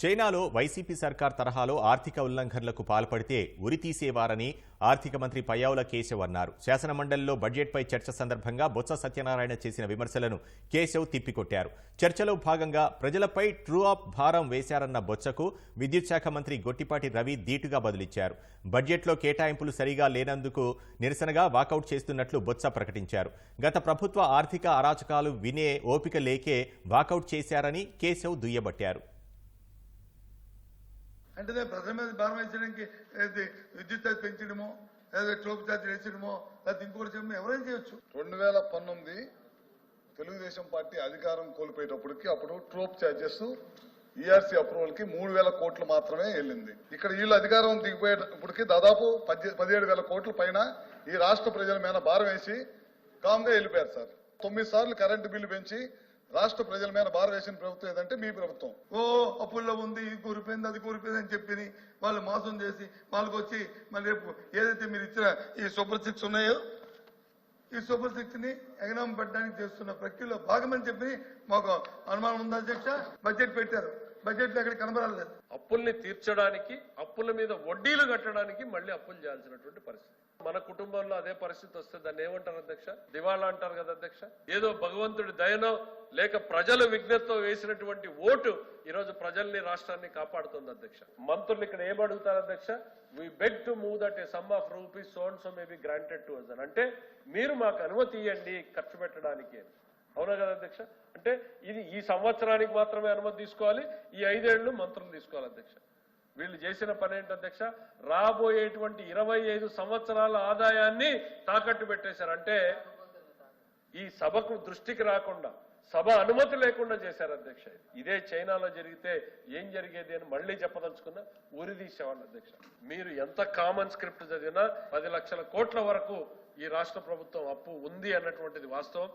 చైనాలో వైసీపీ సర్కార్ తరహాలో ఆర్థిక ఉల్లంఘనలకు పాల్పడితే ఉరి తీసేవారని ఆర్థిక మంత్రి పయ్యావుల కేశవ్ అన్నారు. శాసనమండలిలో బడ్జెట్పై చర్చ సందర్భంగా బొత్స సత్యనారాయణ చేసిన విమర్శలను కేశవ్ తిప్పికొట్టారు. చర్చలో భాగంగా ప్రజలపై ట్రూ అప్ భారం వేశారన్న బొత్సకు విద్యుత్ శాఖ మంత్రి గొట్టిపాటి రవి ధీటుగా బదులిచ్చారు. బడ్జెట్లో కేటాయింపులు సరిగా లేనందుకు నిరసనగా వాకౌట్ చేస్తున్నట్లు బొత్స ప్రకటించారు. గత ప్రభుత్వ ఆర్థిక అరాచకాలు వినే ఓపిక లేకే వాకౌట్ చేశారని కేశవ్ దుయ్యబట్టారు. అంటే ప్రజల మీద భారం వేసడానికి విద్యుత్ ఛార్జ్ పెంచడమో లేదా ట్రోప్ ఛార్జ్ వేసడమో లేదా ఇంకొకటి చేయడం ఎవరైనా చేయొచ్చు. రెండు వేల పంతొమ్మిది తెలుగుదేశం పార్టీ అధికారం కోల్పోయేటప్పటికి అప్పుడు ట్రోప్ ఛార్జెస్ ఈఆర్సీ అప్రూవల్కి మూడు వేల కోట్లు మాత్రమే వెళ్ళింది. ఇక్కడ వీళ్ళు అధికారం దిగిపోయేటప్పటికి దాదాపు పదిహేడు వేల కోట్ల పైన ఈ రాష్ట్ర ప్రజల మీద భారం వేసి కామ్గా వెళ్ళిపోయారు సార్. తొమ్మిది సార్లు కరెంటు బిల్లు పెంచి రాష్ట్ర ప్రజల మీద భారతదేశం ప్రభుత్వం ఏదంటే మీ ప్రభుత్వం. ఓ అప్పుల్లో ఉంది ఇది కూరిపోయింది అది కూరిపోయింది అని చెప్పి వాళ్ళు మోసం చేసి వాళ్ళకి వచ్చి మళ్ళీ రేపు ఏదైతే మీరు ఇచ్చిన ఈ సూపర్ సిక్స్ ఉన్నాయో ఈ సూపర్ సిక్స్ని ఎగనామం పెట్టడానికి చేస్తున్న ప్రక్రియలో భాగమని చెప్పి మాకు అనుమానం ఉందా అధ్యక్ష. బడ్జెట్ పెట్టారు. బడ్జెట్లో ఎక్కడ కనబరాలేదు అప్పుల్ని తీర్చడానికి అప్పుల మీద వడ్డీలు కట్టడానికి మళ్ళీ అప్పులు చేయాల్సినటువంటి పరిస్థితి. మన కుటుంబంలో అదే పరిస్థితి వస్తే దాన్ని ఏమంటారు అధ్యక్ష? దివాళా అంటారు కదా అధ్యక్ష? ఏదో భగవంతుడి దయనో లేక ప్రజలు విజ్ఞతతో వేసినటువంటి ఓటు ఈరోజు ప్రజల్ని రాష్ట్రాన్ని కాపాడుతుంది అధ్యక్ష. మంత్రులు ఇక్కడ ఏం అడుగుతారు అధ్యక్ష? We beg to move that a sum of rupees so and so may be granted to us అంటే మీరు మాకు అనుమతి ఇవ్వండి ఖర్చు పెట్టడానికి. అవునా కదా అధ్యక్ష? అంటే ఇది ఈ సంవత్సరానికి మాత్రమే అనుమతి తీసుకోవాలి ఈ ఐదేళ్ళు మంత్రులు తీసుకోవాలి అధ్యక్ష. వీళ్ళు చేసిన పని ఏంటి అధ్యక్ష? రాబోయేటువంటి ఇరవై ఐదు సంవత్సరాల ఆదాయాన్ని తాకట్టు పెట్టేశారు. అంటే ఈ సభకు దృష్టికి రాకుండా సభ అనుమతి లేకుండా చేశారు అధ్యక్ష. ఇదే చైనాలో జరిగితే ఏం జరిగేది అని మళ్ళీ చెప్పదలుచుకున్నా ఉరి తీసేవాళ్ళు అధ్యక్ష. మీరు ఎంత కామన్ స్క్రిప్ట్ చదివినా పది లక్షల కోట్ల వరకు ఈ రాష్ట్ర ప్రభుత్వం అప్పు ఉంది అన్నటువంటిది వాస్తవం.